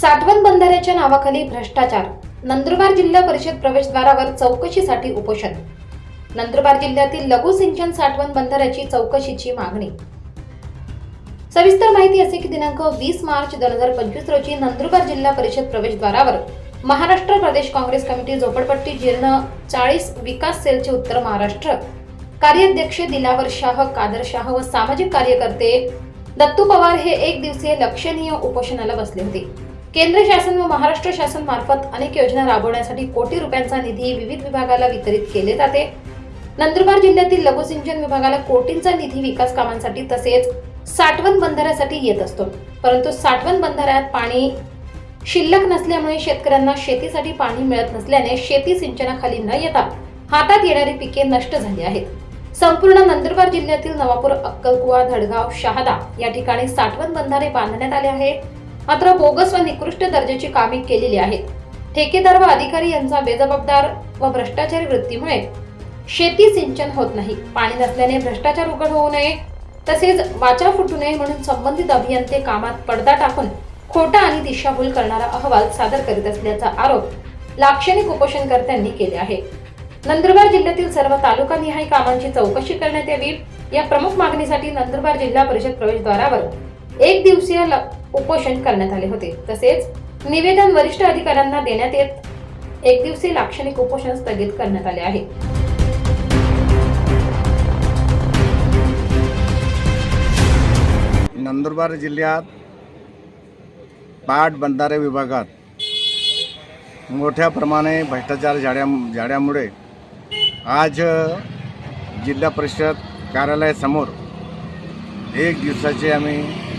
साठवण बंधाऱ्याच्या नावाखाली भ्रष्टाचार नंदुरबार जिल्हा परिषद प्रवेशद्वारावर चौकशीसाठी उपोषण. नंदुरबार जिल्ह्यातील लघु सिंचन साठवण बंधाऱ्याची चौकशीची मागणी. सविस्तर माहिती असे की दिनांक वीस मार्च दोन हजार पंचवीस रोजी नंदुरबार जिल्हा परिषद प्रवेशद्वारावर महाराष्ट्र प्रदेश काँग्रेस कमिटी झोपडपट्टी जीर्ण चाळीस विकास सेलचे उत्तर महाराष्ट्र कार्याध्यक्ष दिलावर शाह कादर शाह व सामाजिक कार्यकर्ते दत्तू पवार हे एक दिवसीय लक्षणीय उपोषणाला बसले होते. केंद्र शासन व महाराष्ट्र शासन मार्फत अनेक योजना राबवण्यासाठी कोटी रुपयांचा निधी विविध विभागाला वितरित केले जाते. नंदुरबार जिल्ह्यातील लघुसिंचन विभागाला कोटींचा निधी विकास कामांसाठी तसेच साठवण बंधाऱ्यासाठी येत असतो. परंतु साठवण बंधाऱ्यात पाणी शिल्लक नसल्यामुळे शेतकऱ्यांना शेतीसाठी पाणी मिळत नसल्याने शेती सिंचनाखाली न येता हातात येणारी पिके नष्ट झाली आहेत. संपूर्ण नंदुरबार जिल्ह्यातील नवापूर अक्कलकुवा धडगाव शहादा या ठिकाणी साठवण बंधारे बांधण्यात आले आहेत. मात्र बोगस व निकृष्ट दर्जाची कामे केलेली आहेत. ठेकेदार व अधिकारी यांचा बेजबाबदार व भ्रष्टाचारी वृत्तीमुळे शेती सिंचन होत नाही. पाणी नसल्याने भ्रष्टाचार उघड होऊ नये तसेच वाचा फुटू नये म्हणून संबंधित अभियंते कामात पडदा टाकून खोटा आणि दिशाभूल करणारा अहवाल सादर करीत असल्याचा आरोप लाक्षणिक उपोषणकर्त्यांनी केले आहे. नंदुरबार जिल्ह्यातील सर्व तालुकानिहाय कामांची चौकशी करण्यात यावी या प्रमुख मागणीसाठी नंदुरबार जिल्हा परिषद प्रवेशद्वारावर एक दिवसीय ल- उपोषण करण्यात आले होते. तसेच निवेदन वरिष्ठ अधिकाऱ्यांना देण्यात येत एक दिवसीय लाक्षणिक उपोषण स्थगित करण्यात आले आहे. नंदुरबार जिल्ह्यात पाट बंधारे विभागात मोठ्या प्रमाणे भ्रष्टाचार झाड्या झाड्यामुळे आज जिल्हा परिषद कार्यालयासमोर एक दिवसाचे आम्ही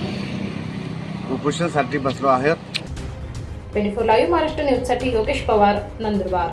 उपोषणासाठी बसलो आहोत. ट्वेंटी फोर लाईव्ह महाराष्ट्र न्यूजसाठी योगेश पवार नंदुरबार.